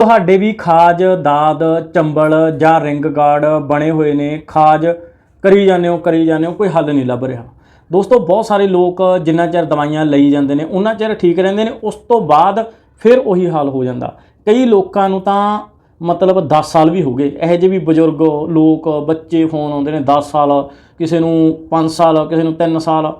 ਤੁਹਾਡੇ ਵੀ ਖਾਜ, ਦਾਦ, ਚੰਬਲ ਜਾਂ ring guard ਬਣੇ ਹੋਏ ਨੇ। ਖਾਜ, ਕਰੀ ਜਾਂਦੇ ਹੋ, ਕਰੀ ਜਾਂਦੇ ਹੋ, ਕੋਈ ਹੱਲ ਨਹੀਂ ਲੱਭ ਰਿਹਾ। ਦੋਸਤੋ, ਬਹੁਤ ਸਾਰੇ ਲੋਕ ਜਿੰਨਾ ਚਿਰ ਦਵਾਈਆਂ ਲਈ ਜਾਂਦੇ ਨੇ, ਉਹਨਾਂ ਚਿਰ ਠੀਕ ਰਹਿੰਦੇ ਨੇ, ਉਸ ਤੋਂ ਬਾਅਦ ਫਿਰ ਉਹੀ ਹਾਲ ਹੋ ਜਾਂਦਾ। ਕਈ ਲੋਕਾਂ ਨੂੰ ਤਾਂ ਮਤਲਬ 10 ਸਾਲ ਵੀ ਹੋ ਗਏ। ਇਹੋ ਜਿਹੇ ਵੀ ਬਜ਼ੁਰਗ ਲੋਕ, ਬੱਚੇ ਫੋਨ ਆਉਂਦੇ ਨੇ 10 ਸਾਲ, ਕਿਸੇ ਨੂੰ 5 ਸਾਲ, ਕਿਸੇ ਨੂੰ 3 ਸਾਲ।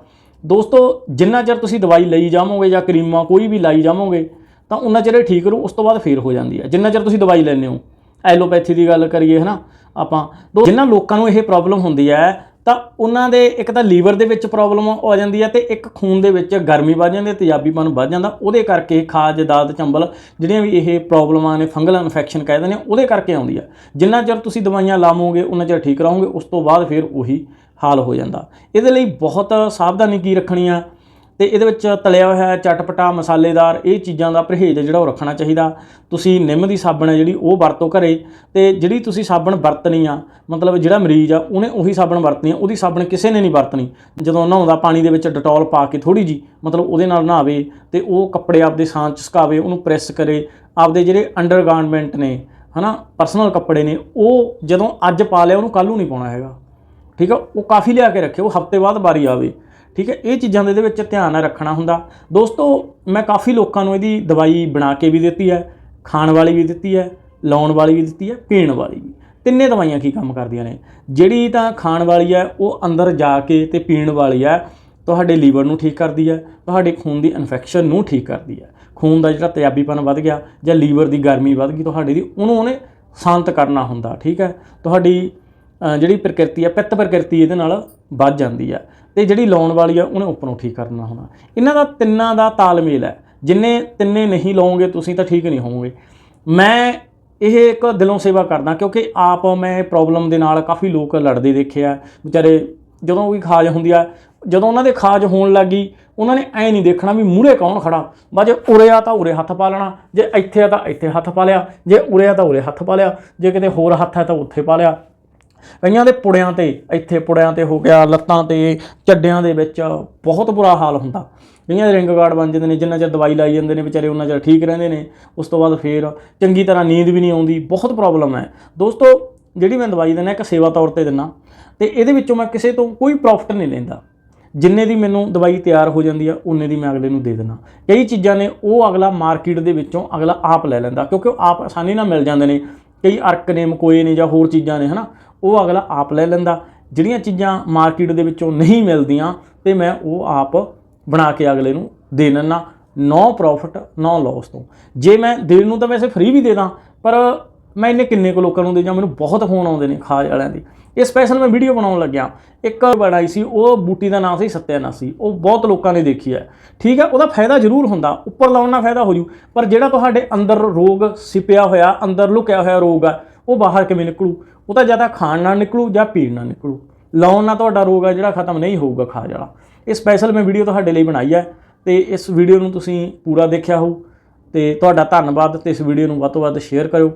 ਦੋਸਤੋ, ਜਿੰਨਾ ਚਿਰ ਤੁਸੀਂ ਦਵਾਈ ਲਈ ਜਾਵੋਗੇ ਜਾਂ ਕਰੀਮਾਂ ਕੋਈ ਵੀ ਲਾਈ ਜਾਵੋਗੇ ਤਾਂ ਉਹਨਾਂ ਚਿਰ ਇਹ ਠੀਕ ਰਹੂ, ਉਸ ਤੋਂ ਬਾਅਦ ਫੇਰ ਹੋ ਜਾਂਦੀ ਹੈ। ਜਿੰਨਾ ਚਿਰ ਤੁਸੀਂ ਦਵਾਈ ਲੈਂਦੇ ਹੋ, ਐਲੋਪੈਥੀ ਦੀ ਗੱਲ ਕਰੀਏ, ਹਨਾ, ਆਪਾਂ। ਦੋ ਜਿਨ੍ਹਾਂ ਲੋਕਾਂ ਨੂੰ ਇਹ ਪ੍ਰੋਬਲਮ ਹੁੰਦੀ ਹੈ, ਤਾਂ ਉਹਨਾਂ ਦੇ ਇੱਕ ਤਾਂ ਲੀਵਰ ਦੇ ਵਿੱਚ ਪ੍ਰੋਬਲਮ ਆ ਜਾਂਦੀ ਹੈ ਤੇ ਇੱਕ ਖੂਨ ਦੇ ਵਿੱਚ ਗਰਮੀ ਵੱਧ ਜਾਂਦੀ ਹੈ, ਤੇਜ਼ਾਬੀਪਨ ਵੱਧ ਜਾਂਦਾ। ਉਹਦੇ ਕਰਕੇ ਖਾਜ, ਦਾਦ, ਚੰਬਲ ਜਿਹੜੀਆਂ ਵੀ ਇਹ ਪ੍ਰੋਬਲਮਾਂ ਨੇ ਫੰਗਲ ਇਨਫੈਕਸ਼ਨ ਕਹਿੰਦੇ ਨੇ ਉਹਦੇ ਕਰਕੇ ਆਉਂਦੀ ਹੈ। ਜਿੰਨਾ ਚਿਰ ਤੁਸੀਂ ਦਵਾਈਆਂ ਲਾਵੋਗੇ, ਉਹਨਾਂ ਚਿਰ ਠੀਕ ਰਹੋਗੇ, ਉਸ ਤੋਂ ਬਾਅਦ ਫਿਰ ਉਹੀ ਹਾਲ ਹੋ ਜਾਂਦਾ। ਇਹਦੇ ਲਈ ਬਹੁਤ ਸਾਵਧਾਨੀ ਕੀ ਰੱਖਣੀ ਆ? ਤੇ ਇਹਦੇ ਵਿੱਚ ਤਲਿਆ ਹੋਇਆ ਚਟਪਟਾ, ਮਸਾਲੇਦਾਰ, ਇਹ ਚੀਜ਼ਾਂ ਦਾ ਪਰਹੇਜ਼ ਜਿਹੜਾ ਉਹ ਰੱਖਣਾ ਚਾਹੀਦਾ। ਤੁਸੀਂ ਨਿੰਮ ਦੀ ਸਾਬਣ ਹੈ ਜਿਹੜੀ ਉਹ ਵਰਤੋ ਘਰੇ ਤੇ ਜਿਹੜੀ ਤੁਸੀਂ ਸਾਬਣ ਵਰਤਣੀ ਆ, ਮਤਲਬ ਜਿਹੜਾ ਮਰੀਜ਼ ਆ, ਉਹਨੇ ਉਹੀ ਸਾਬਣ ਵਰਤਣੀ ਆ, ਉਹਦੀ ਸਾਬਣ ਕਿਸੇ ਨੇ ਨਹੀਂ ਵਰਤਣੀ। ਜਦੋਂ ਨਹਾਉਂਦਾ ਪਾਣੀ ਦੇ ਵਿੱਚ ਡਟੋਲ ਪਾ ਕੇ ਥੋੜੀ ਜੀ ਮਤਲਬ ਉਹਦੇ ਨਾਲ ਨਹਾਵੇ ਤੇ ਉਹ ਕੱਪੜੇ ਆਪਦੇ ਸਾਂਝ 'ਚ ਸੁਕਾਵੇ, ਉਹਨੂੰ ਪ੍ਰੈਸ ਕਰੇ, ਆਪਦੇ ਜਿਹੜੇ ਅੰਡਰਗਾਰਮੈਂਟ ਨੇ, ਹਨਾ, ਪਰਸਨਲ ਕੱਪੜੇ ਨੇ, ਉਹ ਜਦੋਂ ਅੱਜ ਪਾ ਲਿਆ, ਉਹਨੂੰ ਕੱਲ੍ਹ ਨੂੰ ਨਹੀਂ ਪਾਉਣਾ ਹੈਗਾ। ਠੀਕ ਆ, ਉਹ ਕਾਫੀ ਲਿਆ ਕੇ ਰੱਖਿਓ ਹਫ਼ਤੇ ਬਾਅਦ ਵਾਰੀ ਆਵੇ। ਠੀਕ ਹੈ? ਇਹ ਚੀਜ਼ਾਂ ਦੇ ਇਹਦੇ ਵਿੱਚ ਧਿਆਨ ਰੱਖਣਾ ਹੁੰਦਾ। ਦੋਸਤੋ, ਮੈਂ ਕਾਫੀ ਲੋਕਾਂ ਨੂੰ ਇਹਦੀ ਦਵਾਈ ਬਣਾ ਕੇ ਵੀ ਦਿੱਤੀ ਹੈ, ਖਾਣ ਵਾਲੀ ਵੀ ਦਿੱਤੀ ਹੈ, ਲਾਉਣ ਵਾਲੀ ਵੀ ਦਿੱਤੀ ਹੈ, ਪੀਣ ਵਾਲੀ ਵੀ। ਤਿੰਨੇ ਦਵਾਈਆਂ ਕੀ ਕੰਮ ਕਰਦੀਆਂ ਨੇ? ਜਿਹੜੀ ਤਾਂ ਖਾਣ ਵਾਲੀ ਹੈ, ਉਹ ਅੰਦਰ ਜਾ ਕੇ ਤੇ ਪੀਣ ਵਾਲੀ ਹੈ, ਤੁਹਾਡੇ ਲੀਵਰ ਨੂੰ ਠੀਕ ਕਰਦੀ ਹੈ, ਤੁਹਾਡੇ ਖੂਨ ਦੀ ਇਨਫੈਕਸ਼ਨ ਨੂੰ ਠੀਕ ਕਰਦੀ ਹੈ। ਖੂਨ ਦਾ ਜਿਹੜਾ ਤੇਜ਼ਾਬੀਪਨ ਵੱਧ ਗਿਆ ਜਾਂ ਲੀਵਰ ਦੀ ਗਰਮੀ ਵੱਧ ਗਈ, ਤੁਹਾਡੇ ਦੀ, ਉਹਨੂੰ ਉਹਨੇ ਸ਼ਾਂਤ ਕਰਨਾ ਹੁੰਦਾ, ਠੀਕ ਹੈ? ਤੁਹਾਡੀ ਜਿਹੜੀ ਪ੍ਰਕਿਰਤੀ ਹੈ, ਪਿੱਤ ਪ੍ਰਕਿਰਤੀ ਇਹਦੇ ਨਾਲ ਵੱਧ ਜਾਂਦੀ ਹੈ। ਤੇ ਜਿਹੜੀ ਲਾਉਣ ਵਾਲੀ ਆ, ਉਹਨੇ ਉੱਪਰੋਂ ਠੀਕ ਕਰਨਾ ਹੋਣਾ। ਇਹਨਾਂ ਦਾ ਤਿੰਨਾਂ ਦਾ ਤਾਲਮੇਲ ਹੈ। ਜਿੰਨੇ ਤਿੰਨੇ ਨਹੀਂ ਲਾਉਂਗੇ, ਤੁਸੀਂ ਤਾਂ ਠੀਕ ਨਹੀਂ ਹੋਵੋਗੇ। ਮੈਂ ਇਹ ਇੱਕ ਦਿਲੋਂ ਸੇਵਾ ਕਰਦਾ, ਕਿਉਂਕਿ ਆਪ ਮੈਂ ਪ੍ਰੋਬਲਮ ਦੇ ਨਾਲ ਕਾਫੀ ਲੋਕ ਲੜਦੇ ਦੇਖੇ ਆ ਵਿਚਾਰੇ ਜਦੋਂ ਕੋਈ ਖਾਜ ਹੁੰਦੀ ਆ, ਜਦੋਂ ਉਹਨਾਂ ਦੇ ਖਾਜ ਹੋਣ ਲੱਗੀ ਉਹਨਾਂ ਨੇ ਐ ਨਹੀਂ ਦੇਖਣਾ ਵੀ ਮੂਹਰੇ ਕੌਣ ਖੜਾ। ਬਾ ਜੇ ਉਰੇ ਆ ਤਾਂ ਉਰੇ ਹੱਥ ਪਾ ਲੈਣਾ, ਜੇ ਇੱਥੇ ਆ ਤਾਂ ਇੱਥੇ ਹੱਥ ਪਾ ਲਿਆ, ਜੇ ਉਰੇ ਆ ਤਾਂ ਉਰੇ ਹੱਥ ਪਾ ਲਿਆ, ਜੇ ਕਿਤੇ ਹੋਰ ਹੱਥ ਹੈ ਤਾਂ ਉੱਥੇ ਪਾ ਲਿਆ। ਕਈਆਂ ਦੇ ਪੁੜਿਆਂ ਤੇ, ਇੱਥੇ ਪੁੜਿਆਂ ਤੇ ਹੋ ਗਿਆ, ਲੱਤਾਂ ਤੇ ਚੱਡਿਆਂ ਦੇ ਵਿੱਚ ਬਹੁਤ ਬੁਰਾ ਹਾਲ ਹੁੰਦਾ। ਕਈਆਂ ਦੇ ਰਿੰਗ ਗਾਰਡ ਬਣ ਜਾਂਦੇ ਨੇ, ਜਿੰਨਾ ਚਿਰ ਦਵਾਈ ਲਾਈ ਜਾਂਦੇ ਨੇ, ਵਿਚਾਰੇ ਉਹਨਾਂ ਚਿਰ ਠੀਕ ਰਹਿੰਦੇ ਨੇ। ਉਸ ਤੋਂ ਬਾਅਦ ਫੇਰ ਚੰਗੀ ਤਰ੍ਹਾਂ ਨੀਂਦ ਵੀ ਨਹੀਂ ਆਉਂਦੀ, ਬਹੁਤ ਪ੍ਰੋਬਲਮ ਹੈ। ਦੋਸਤੋ, ਜਿਹੜੀ ਮੈਂ ਦਵਾਈ ਦਿੰਦਾ, ਇੱਕ ਸੇਵਾ ਤੌਰ ਤੇ ਦਿੰਦਾ, ਤੇ ਇਹਦੇ ਵਿੱਚੋਂ ਮੈਂ ਕਿਸੇ ਤੋਂ ਕੋਈ ਪ੍ਰੋਫਿਟ ਨਹੀਂ ਲੈਂਦਾ। ਜਿੰਨੇ ਦੀ ਮੈਨੂੰ ਦਵਾਈ ਤਿਆਰ ਹੋ ਜਾਂਦੀ ਆ, ਉਨੇ ਦੀ ਮੈਂ ਅਗਲੇ ਨੂੰ ਦੇ ਦੇਣਾ ਕਈ ਚੀਜ਼ਾਂ ਨੇ, ਉਹ ਅਗਲਾ ਮਾਰਕੀਟ ਦੇ ਵਿੱਚੋਂ ਅਗਲਾ ਆਪ ਲੈ ਲੈਂਦਾ, ਕਿਉਂਕਿ ਉਹ ਆਪ ਆਸਾਨੀ ਨਾਲ ਮਿਲ ਜਾਂਦੇ ਨੇ। ਕਈ ਅਰਕ ਨੇ, ਮਕੋਏ ਨੇ ਜਾਂ ਹੋਰ ਚੀਜ਼ਾਂ ਨੇ, ਹਨਾ? ਉਹ ਅਗਲਾ ਆਪ ਲੈ ਲੈਂਦਾ। ਜਿਹੜੀਆਂ ਚੀਜ਼ਾਂ ਮਾਰਕੀਟ ਦੇ ਵਿੱਚੋਂ ਨਹੀਂ ਮਿਲਦੀਆਂ, ਤੇ ਮੈਂ ਉਹ ਆਪ ਬਣਾ ਕੇ ਅਗਲੇ ਨੂੰ ਦੇ ਦਿੰਦਾ ਨੋ ਪ੍ਰੋਫਿਟ ਨੋ ਲਾਸ ਤੋਂ। ਜੇ ਮੈਂ ਦੇਣ ਨੂੰ ਤਾਂ ਵੈਸੇ ਫ੍ਰੀ ਵੀ ਦੇ ਦਾਂ, ਪਰ ਮੈਂ ਇਹਨੇ ਕਿੰਨੇ ਕੁ ਲੋਕਾਂ ਨੂੰ ਦੇ ਜਾਂ, ਮੈਨੂੰ ਬਹੁਤ ਫੋਨ ਆਉਂਦੇ ਨੇ ਖਾਜ ਵਾਲਿਆਂ ਦੀ। ਇਹ ਸਪੈਸ਼ਲ ਮੈਂ ਵੀਡੀਓ ਬਣਾਉਣ ਲੱਗਿਆ। ਇੱਕ ਬਣਾਈ ਸੀ, ਉਹ ਬੂਟੀ ਦਾ ਨਾਮ ਸੀ ਸੱਤਿਆਨਾਸੀ ਉਹ ਬਹੁਤ ਲੋਕਾਂ ਨੇ ਦੇਖੀ ਹੈ। ਠੀਕ ਹੈ, ਉਹਦਾ ਫਾਇਦਾ ਜ਼ਰੂਰ ਹੁੰਦਾ। ਉੱਪਰ ਲਾਉਣ ਨਾਲ ਫਾਇਦਾ ਹੋ ਜੂ। ਪਰ ਜਿਹੜਾ ਤੁਹਾਡੇ ਅੰਦਰ ਰੋਗ ਸਿਪਿਆ ਹੋਇਆ, ਅੰਦਰ ਲੁਕਿਆ ਹੋਇਆ ਰੋਗ ਆ ਉਹ ਬਾਹਰ ਕਿਵੇਂ ਨਿਕਲੂ? ਉਹ ਤਾਂ ਜਾਂ ਤਾਂ ਖਾਣ ਨਾਲ ਨਿਕਲੂ ਜਾਂ ਪੀਣ ਨਾਲ ਨਿਕਲੂ। ਲਾਉਣ ਨਾਲ ਤੁਹਾਡਾ ਰੋਗ ਆ ਜਿਹੜਾ ਖਤਮ ਨਹੀਂ ਹੋਊਗਾ ਖਾਜ ਵਾਲਾ। ਇਹ ਸਪੈਸ਼ਲ ਮੈਂ ਵੀਡੀਓ ਤੁਹਾਡੇ ਲਈ ਬਣਾਈ ਹੈ ਤੇ ਇਸ ਵੀਡੀਓ ਨੂੰ ਤੁਸੀਂ ਪੂਰਾ ਦੇਖਿਆ ਹੋ ਤੇ ਤੁਹਾਡਾ ਧੰਨਵਾਦ ਤੇ ਇਸ ਵੀਡੀਓ ਨੂੰ ਵੱਧ ਤੋਂ ਵੱਧ ਸ਼ੇਅਰ ਕਰਿਓ।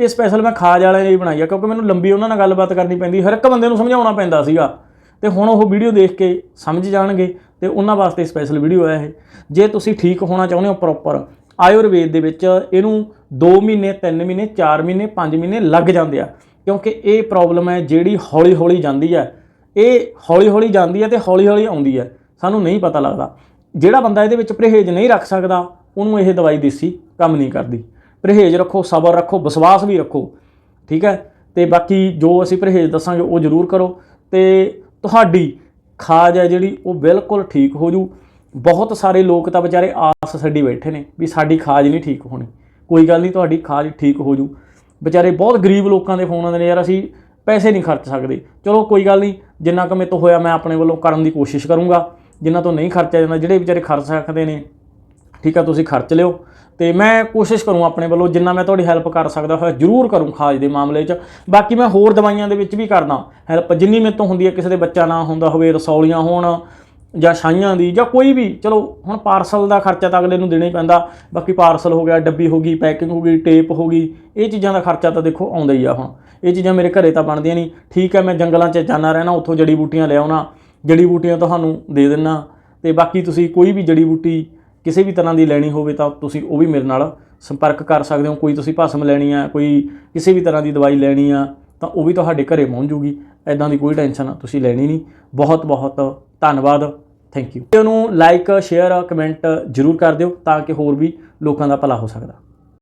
ਇਹ ਸਪੈਸ਼ਲ ਮੈਂ ਖਾਜ ਵਾਲਿਆਂ ਲਈ ਬਣਾਈ ਆ ਕਿਉਂਕਿ ਮੈਨੂੰ ਲੰਬੀ ਉਹਨਾਂ ਨਾਲ ਗੱਲਬਾਤ ਕਰਨੀ ਪੈਂਦੀ, ਹਰ ਇੱਕ ਬੰਦੇ ਨੂੰ ਸਮਝਾਉਣਾ ਪੈਂਦਾ ਸੀਗਾ। ਤੇ ਹੁਣ ਉਹ ਵੀਡੀਓ ਦੇਖ ਕੇ ਸਮਝ ਜਾਣਗੇ ਤੇ ਉਹਨਾਂ ਵਾਸਤੇ ਸਪੈਸ਼ਲ ਵੀਡੀਓ ਹੈ ਇਹ। ਜੇ ਤੁਸੀਂ ਠੀਕ ਹੋਣਾ ਚਾਹੁੰਦੇ ਹੋ ਪ੍ਰੋਪਰ ਆਯੁਰਵੇਦ ਦੇ ਵਿੱਚ ਇਹਨੂੰ 2 ਮਹੀਨੇ 3 ਮਹੀਨੇ 4 ਮਹੀਨੇ 5 ਮਹੀਨੇ ਲੱਗ ਜਾਂਦੇ ਆ। ਕਿਉਂਕਿ ਇਹ ਪ੍ਰੋਬਲਮ ਹੈ ਜਿਹੜੀ ਹੌਲੀ ਹੌਲੀ ਜਾਂਦੀ ਹੈ। ਇਹ ਹੌਲੀ ਹੌਲੀ ਜਾਂਦੀ ਹੈ ਤੇ ਹੌਲੀ ਹੌਲੀ ਆਉਂਦੀ ਹੈ। ਸਾਨੂੰ ਨਹੀਂ ਪਤਾ ਲੱਗਦਾ। ਜਿਹੜਾ ਬੰਦਾ ਇਹਦੇ ਵਿੱਚ ਪਰਹੇਜ਼ ਨਹੀਂ ਰੱਖ ਸਕਦਾ, ਉਹਨੂੰ ਇਹ ਦਵਾਈ ਦੇਸੀ ਕੰਮ ਨਹੀਂ ਕਰਦੀ। ਪਰਹੇਜ਼ ਰੱਖੋ, ਸਬਰ ਰੱਖੋ, ਵਿਸ਼ਵਾਸ ਵੀ ਰੱਖੋ। ਠੀਕ ਹੈ? ਤੇ ਬਾਕੀ ਜੋ ਅਸੀਂ ਪਰਹੇਜ਼ ਦੱਸਾਂਗੇ, ਉਹ ਜ਼ਰੂਰ ਕਰੋ। ਤੇ ਤੁਹਾਡੀ ਖਾਜ ਹੈ ਜਿਹੜੀ, ਉਹ ਬਿਲਕੁਲ ਠੀਕ ਹੋ ਜੂ। ਬਹੁਤ ਸਾਰੇ ਲੋਕ ਤਾਂ ਵਿਚਾਰੇ ਆਸ ਛੱਡੀ ਬੈਠੇ ਨੇ ਵੀ ਸਾਡੀ ਖਾਜ ਨਹੀਂ ਠੀਕ ਹੋਣੀ। ਕੋਈ ਗੱਲ ਨਹੀਂ, ਤੁਹਾਡੀ ਖਾਜ ਠੀਕ ਹੋ ਜੂ। ਵਿਚਾਰੇ ਬਹੁਤ ਗਰੀਬ ਲੋਕਾਂ ਦੇ ਫੋਨ ਆਉਂਦੇ ਨੇ ਯਾਰ, ਅਸੀਂ ਪੈਸੇ ਨਹੀਂ ਖਰਚ ਸਕਦੇ। ਚਲੋ ਕੋਈ ਗੱਲ ਨਹੀਂ, ਜਿੰਨਾ ਕੁ ਮੇਰੇ ਤੋਂ ਹੋਇਆ ਮੈਂ ਆਪਣੇ ਵੱਲੋਂ ਕਰਨ ਦੀ ਕੋਸ਼ਿਸ਼ ਕਰੂੰਗਾ। ਜਿੰਨਾ ਤੋਂ ਨਹੀਂ ਖਰਚਿਆ ਜਾਂਦਾ, ਜਿਹੜੇ ਵਿਚਾਰੇ ਖਰਚ ਸਕਦੇ ਨੇ, ਠੀਕ ਆ, ਤੁਸੀਂ ਖਰਚ ਲਿਓ। ਤੇ ਮੈਂ ਕੋਸ਼ਿਸ਼ ਕਰੂੰ ਆਪਣੇ ਵੱਲੋਂ, ਜਿੰਨਾ ਮੈਂ ਤੁਹਾਡੀ ਹੈਲਪ ਕਰ ਸਕਦਾ ਹੋਇਆ, ਜ਼ਰੂਰ ਕਰੂੰ ਖਾਜ ਦੇ ਮਾਮਲੇ 'ਚ। ਬਾਕੀ ਮੈਂ ਹੋਰ ਦਵਾਈਆਂ ਦੇ ਵਿੱਚ ਵੀ ਕਰਦਾ। ਹੈਲਪ ਜਿੰਨੀ ਮੇਰੇ ਤੋਂ ਹੁੰਦੀ ਹੈ ਕਿਸੇ ਦੇ ਬੱਚਾ ਨਾ ਹੁੰਦਾ ਹੋਵੇ, ਰਸੌਲੀਆਂ ਹੋਣ ਜਾਂ ਛਾਈਆਂ ਦੀ ਜਾਂ ਕੋਈ ਵੀ, ਚਲੋ ਹੁਣ ਪਾਰਸਲ ਦਾ ਖਰਚਾ ਤਾਂ ਅਗਲੇ ਨੂੰ ਦੇਣਾ ਹੀ ਪੈਂਦਾ, ਬਾਕੀ ਪਾਰਸਲ ਹੋ ਗਿਆ, ਡੱਬੀ ਹੋ ਗਈ, ਪੈਕਿੰਗ ਹੋ ਗਈ, ਟੇਪ ਹੋ ਗਈ, ਇਹ ਚੀਜ਼ਾਂ ਦਾ ਖਰਚਾ ਤਾਂ ਦੇਖੋ ਆਉਂਦਾ ਹੀ ਆ ਹੁਣ। ਇਹ ਚੀਜ਼ਾਂ ਮੇਰੇ ਘਰੇ ਤਾਂ ਬਣਦੀਆਂ ਨਹੀਂ। ਠੀਕ ਹੈ, ਮੈਂ ਜੰਗਲਾਂ 'ਚ ਜਾਣਾ ਰਹਿਣਾ, ਉੱਥੋਂ ਜੜੀ ਬੂਟੀਆਂ ਲੈ ਆਉਣਾ, ਜੜੀ ਬੂਟੀਆਂ ਤੁਹਾਨੂੰ ਦੇ ਦੇਣਾ ਤੇ ਬਾਕੀ ਤੁਸੀਂ ਕੋਈ ਵੀ ਜੜੀ ਬੂਟੀ ਕਿਸੇ ਵੀ ਤਰ੍ਹਾਂ ਦੀ ਲੈਣੀ ਹੋਵੇ ਤਾਂ ਤੁਸੀਂ ਉਹ ਵੀ ਮੇਰੇ ਨਾਲ ਸੰਪਰਕ ਕਰ ਸਕਦੇ ਹੋ। ਕੋਈ ਤੁਸੀਂ ਭਸਮ ਲੈਣੀ ਆ, ਕੋਈ ਕਿਸੇ ਵੀ ਤਰ੍ਹਾਂ ਦੀ ਦਵਾਈ ਲੈਣੀ ਆ, ਤਾਂ ਉਹ ਵੀ ਤੁਹਾਡੇ ਘਰੇ ਪਹੁੰਚ ਜੂਗੀ। ਐਦਾਂ ਦੀ ਕੋਈ ਟੈਨਸ਼ਨ ਤੁਸੀਂ ਲੈਣੀ ਨਹੀਂ। ਬਹੁਤ ਬਹੁਤ ਧੰਨਵਾਦ thank you video like share comment ਜਰੂਰ ਕਰ ਦਿਓ ਤਾਂ ਕਿ ਹੋਰ ਵੀ ਲੋਕਾਂ ਦਾ ਭਲਾ ਹੋ ਸਕਦਾ।